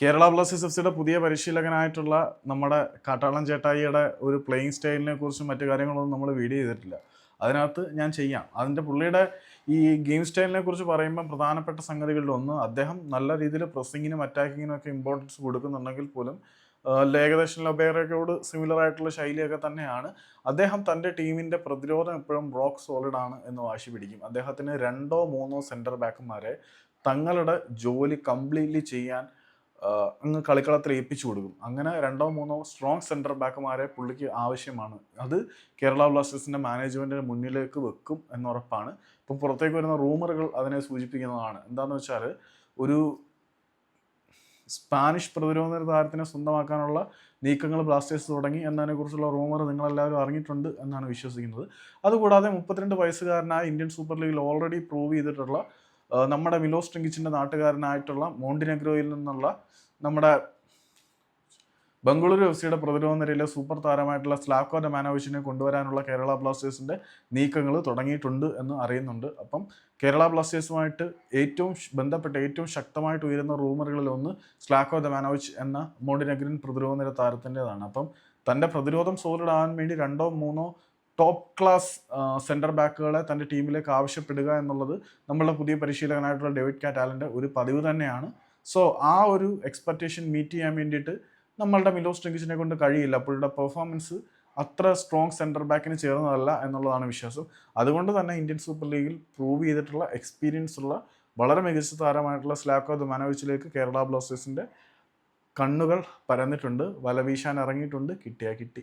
Kerala Blasters F സിയുടെ പുതിയ പരിശീലകനായിട്ടുള്ള നമ്മുടെ കാട്ടാളം ചേട്ടായിയുടെ ഒരു പ്ലേയിങ് സ്റ്റൈലിനെ കുറിച്ചും മറ്റു കാര്യങ്ങളൊന്നും നമ്മൾ വീഡിയോ ചെയ്തിട്ടില്ല. അതിനകത്ത് ഞാൻ ചെയ്യാം. അതിന്റെ പുള്ളിയുടെ ഈ ഗെയിം സ്റ്റൈലിനെ കുറിച്ച് പറയുമ്പോൾ പ്രധാനപ്പെട്ട സംഗതികളിൽ ഒന്ന് അദ്ദേഹം നല്ല രീതിയിൽ പ്രസ്സിങ്ങിനും അറ്റാക്കിങ്ങിനും ഒക്കെ ഇമ്പോർട്ടൻസ് കൊടുക്കുന്നുണ്ടെങ്കിൽ പോലും ഏകദേശം ലബേറയ്ക്കോട് സിമിലർ ആയിട്ടുള്ള ശൈലിയൊക്കെ തന്നെയാണ്. അദ്ദേഹം തന്റെ ടീമിന്റെ പ്രതിരോധം എപ്പോഴും റോക്ക് സോളിഡ് ആണ് എന്ന് വാശി പിടിക്കും. അദ്ദേഹത്തിന് രണ്ടോ മൂന്നോ സെന്റർ ബാക്കന്മാരെ തങ്ങളുടെ ജോലി കംപ്ലീറ്റ്ലി ചെയ്യാൻ അങ്ങ് കളിക്കളത്തിൽ ഏൽപ്പിച്ചു കൊടുക്കും. അങ്ങനെ രണ്ടോ മൂന്നോ സ്ട്രോങ് സെന്റർ ബാക്കുമാരെ പുള്ളിക്ക് ആവശ്യമാണ്. അത് കേരള ബ്ലാസ്റ്റേഴ്സിന്റെ മാനേജ്മെന്റിന് മുന്നിലേക്ക് വെക്കും എന്നുറപ്പാണ്. ഇപ്പം പുറത്തേക്ക് വരുന്ന റൂമറുകൾ അതിനെ സൂചിപ്പിക്കുന്നതാണ്. എന്താണെന്ന് വെച്ചാൽ ഒരു സ്പാനിഷ് പ്രതിരോധ താരത്തിനെ സ്വന്തമാക്കാനുള്ള നീക്കങ്ങൾ ബ്ലാസ്റ്റേഴ്സ് തുടങ്ങി എന്നതിനെക്കുറിച്ചുള്ള റൂമർ നിങ്ങളെല്ലാവരും അറിഞ്ഞിട്ടുണ്ട് എന്നാണ് വിശ്വസിക്കുന്നത്. അതുകൂടാതെ മുപ്പത്തിരണ്ട് വയസ്സുകാരനായ ഇന്ത്യൻ സൂപ്പർ ലീഗിൽ ഓൾറെഡി പ്രൂവ് ചെയ്തിട്ടുള്ള നമ്മുടെ മിലോസ് ട്രിങ്കിച്ചിന്റെ നാട്ടുകാരനായിട്ടുള്ള മോണ്ടിനെഗ്രോയിൽ നിന്നുള്ള നമ്മുടെ ബംഗളൂരു എഫ് സിയുടെ പ്രതിരോധ നിരയിലെ സൂപ്പർ താരമായിട്ടുള്ള സ്ലാക്കോ ഡമാനോവിച്ചിനെ കൊണ്ടുവരാനുള്ള കേരള ബ്ലാസ്റ്റേഴ്സിന്റെ നീക്കങ്ങൾ തുടങ്ങിയിട്ടുണ്ട് എന്ന് അറിയുന്നുണ്ട്. അപ്പം കേരള ബ്ലാസ്റ്റേഴ്സുമായിട്ട് ഏറ്റവും ബന്ധപ്പെട്ട് ഏറ്റവും ശക്തമായിട്ട് ഉയരുന്ന റൂമറുകളിൽ ഒന്ന് സ്ലാക്കോ ദമാനോവിച്ച് എന്ന മോണ്ടിനെഗ്രിൻ പ്രതിരോധ നിര താരത്തിന്റെതാണ്. അപ്പം തന്റെ പ്രതിരോധം സോളിഡ് ആവാൻ വേണ്ടി രണ്ടോ മൂന്നോ ടോപ്പ് ക്ലാസ് സെന്റർ ബാക്കുകളെ തന്റെ ടീമിലേക്ക് ആവശ്യപ്പെടുക എന്നുള്ളത് നമ്മളുടെ പുതിയ പരിശീലകനായിട്ടുള്ള ഡേവിഡ് കാറ്റാലിന്റെ ഒരു പതിവ് തന്നെയാണ്. സോ ആ ഒരു എക്സ്പെക്റ്റേഷൻ മീറ്റ് ചെയ്യാൻ വേണ്ടിയിട്ട് നമ്മളുടെ മിലോ ട്രിങ്കിച്ചിനെ കൊണ്ട് കഴിയില്ല. പുള്ളിയുടെ പെർഫോമൻസ് അത്ര സ്ട്രോങ് സെന്റർ ബാക്കിന് ചേർന്നതല്ല എന്നുള്ളതാണ് വിശ്വാസം. അതുകൊണ്ട് തന്നെ ഇന്ത്യൻ സൂപ്പർ ലീഗിൽ പ്രൂവ് ചെയ്തിട്ടുള്ള എക്സ്പീരിയൻസ് ഉള്ള വളരെ മികച്ച താരമായിട്ടുള്ള സ്ലാക്കോ ദുമാനോവിച്ചിലേക്ക് കേരള ബ്ലാസ്റ്റേഴ്സിന്റെ കണ്ണുകൾ പരന്നിട്ടുണ്ട്. വലവീശാൻ ഇറങ്ങിയിട്ടുണ്ട്. കിട്ടിയാ കിട്ടി.